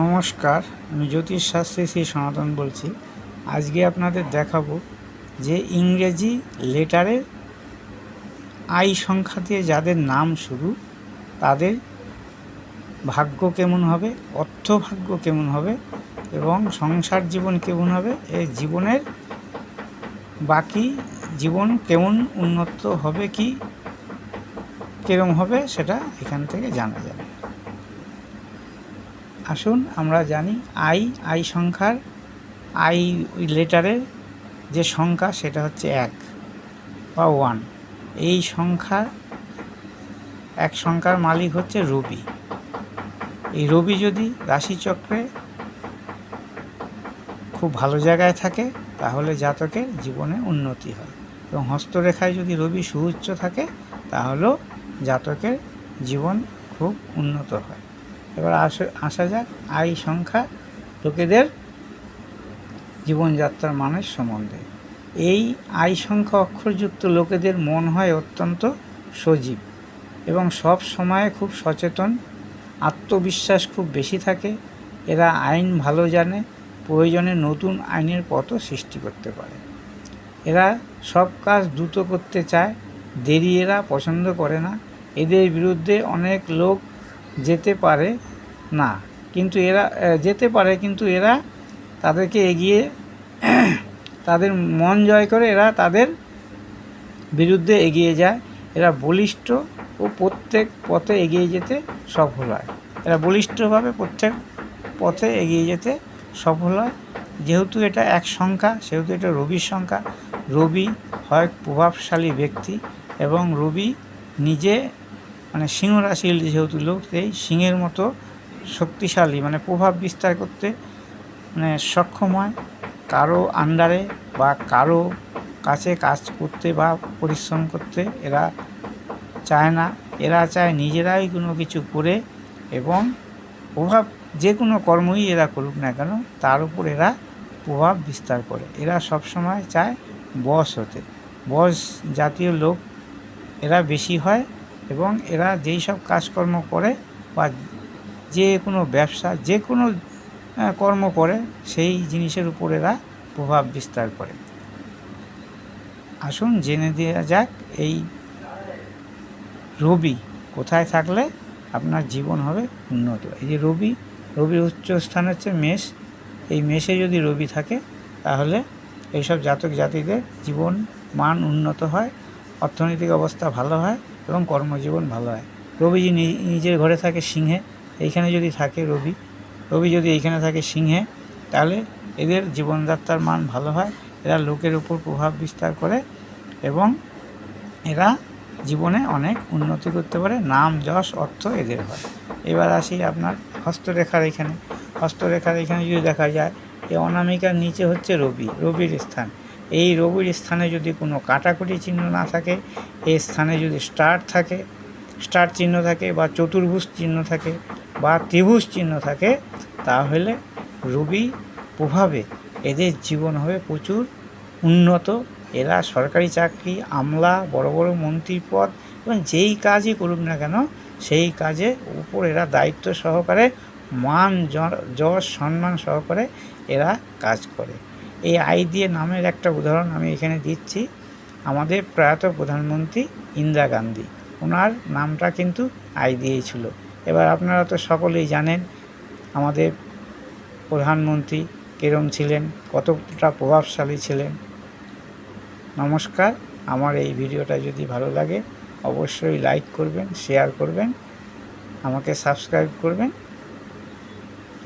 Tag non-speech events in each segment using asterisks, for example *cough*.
নমস্কার, আমি জ্যোতিষ শাস্ত্রী শ্রী সনাতন বলছি। আজকে আপনাদের দেখাবো যে ইংরেজি লেটারে আই সংখ্যা দিয়ে যাদের নাম শুরু, তাদের ভাগ্য কেমন হবে, অর্থ ভাগ্য কেমন হবে এবং সংসার জীবন কেমন হবে এই জীবনের বাকি জীবন কেমন উন্নত হবে কি, কিরম হবে সেটা এখান থেকে জানা যাবে। আসুন, আমরা জানি আই আই সংখ্যার, আই লেটারের যে সংখ্যা সেটা হচ্ছে এক বা ওয়ান। এই সংখ্যা, এক সংখ্যার মালিক হচ্ছে রবি। এই রবি যদি রাশিচক্রে খুব ভালো জায়গায় থাকে, তাহলে জাতকের জীবনে উন্নতি হয়। এবং হস্তরেখায় যদি রবি সুউচ্চ থাকে, তাহলেও জাতকের জীবন খুব উন্নত হয়। এবার আসা আসা যাক, আই সংখ্যা লোকেদের জীবনযাত্রার মানের সম্বন্ধে। এই আই সংখ্যা অক্ষরযুক্ত লোকেদের মন হয় অত্যন্ত সজীব এবং সব সময় খুব সচেতন, আত্মবিশ্বাস খুব বেশি থাকে, এরা আইন ভালো জানে, প্রয়োজনে নতুন আইনের পথও সৃষ্টি করতে পারে। এরা সব কাজ দ্রুত করতে চায়, দেরি এরা পছন্দ করে না, এদের বিরুদ্ধে অনেক লোক যেতে পারে না। কিন্তু এরা যেতে পারে, কিন্তু এরা তাদেরকে এগিয়ে *clears throat* তাদের মন জয় করে, এরা তাদের বিরুদ্ধে এগিয়ে যায়। এরা বলিষ্ঠ ও প্রত্যেক পথে এগিয়ে যেতে সফল হয়। এরা বলিষ্ঠভাবে প্রত্যেক পথে এগিয়ে যেতে সফল হয়। যেহেতু এটা এক সংখ্যা, সেহেতু এটা রবির সংখ্যা। রবি হয় প্রভাবশালী ব্যক্তি এবং রবি নিজে মানে সিংহ রাশির যেহেতু লোক, সেই সিংহের মতো শক্তিশালী মানে প্রভাব বিস্তার করতে মানে সক্ষম হয়। কারও আন্ডারে বা কারও কাছে কাজ করতে বা পরিশ্রম করতে এরা চায় না। এরা চায় নিজেরাই কোনো কিছু করে এবং প্রভাব যে কোনো কর্মই এরা করুক না কেন, তার উপর এরা প্রভাব বিস্তার করে। এরা সবসময় চায় বস হতে। বস জাতীয় লোক এরা বেশি হয় এবং এরা যেই সব কাজকর্ম করে বা যে কোনো ব্যবসা, যে কোনো কর্ম করে, সেই জিনিসের উপর এরা প্রভাব বিস্তার করে। আসুন জেনে দেওয়া যাক এই রবি কোথায় থাকলে আপনার জীবন হবে উন্নত। এই যে রবি, রবির উচ্চ স্থান হচ্ছে মেষ। এই মেষে যদি রবি থাকে, তাহলে এইসব জাতক জাতিদের জীবন মান উন্নত হয়, অর্থনৈতিক অবস্থা ভালো হয় এবং কর্মজীবন ভালো হয়। রবি নিজের ঘরে থাকে সিংহে, এইখানে যদি থাকে রবি রবি যদি এইখানে থাকে সিংহে, তাহলে এদের জীবনযাত্রার মান ভালো হয়, এরা লোকের উপর প্রভাব বিস্তার করে এবং এরা জীবনে অনেক উন্নতি করতে পারে, নাম, যশ, অর্থ এদের হয়। এবার আসি আপনার হস্তরেখার এখানে। হস্তরেখার এখানে যদি দেখা যায়, এই অনামিকার নিচে হচ্ছে রবি, রবির স্থান। এই রবির স্থানে যদি কোনো কাটাকুটি চিহ্ন না থাকে, এই স্থানে যদি স্টার থাকে, স্টার চিহ্ন থাকে বা চতুর্ভুজ চিহ্ন থাকে বা ত্রিভুজ চিহ্ন থাকে, তাহলে রবি প্রভাবে এদের জীবন হবে প্রচুর উন্নত। এরা সরকারি চাকরি, আমলা, বড় বড় মন্ত্রীর পদ এবং যেই কাজই করুক না কেন, সেই কাজে উপর এরা দায়িত্ব সহকারে মান যশ, সম্মান সহকারে এরা কাজ করে। এই আই দিয়ে নামের একটা উদাহরণ আমি এখানে দিচ্ছি। আমাদের প্রয়াত প্রধানমন্ত্রী ইন্দিরা গান্ধী, ওনার নামটা কিন্তু আই দিয়েই ছিল। এবার আপনারা তো সকলেই জানেন, আমাদের প্রধানমন্ত্রী কিরম ছিলেন, কতটা প্রভাবশালী ছিলেন। নমস্কার, আমার এই ভিডিওটা যদি ভালো লাগে, অবশ্যই লাইক করবেন, শেয়ার করবেন, আমাকে সাবস্ক্রাইব করবেন,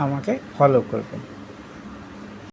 আমাকে ফলো করবেন।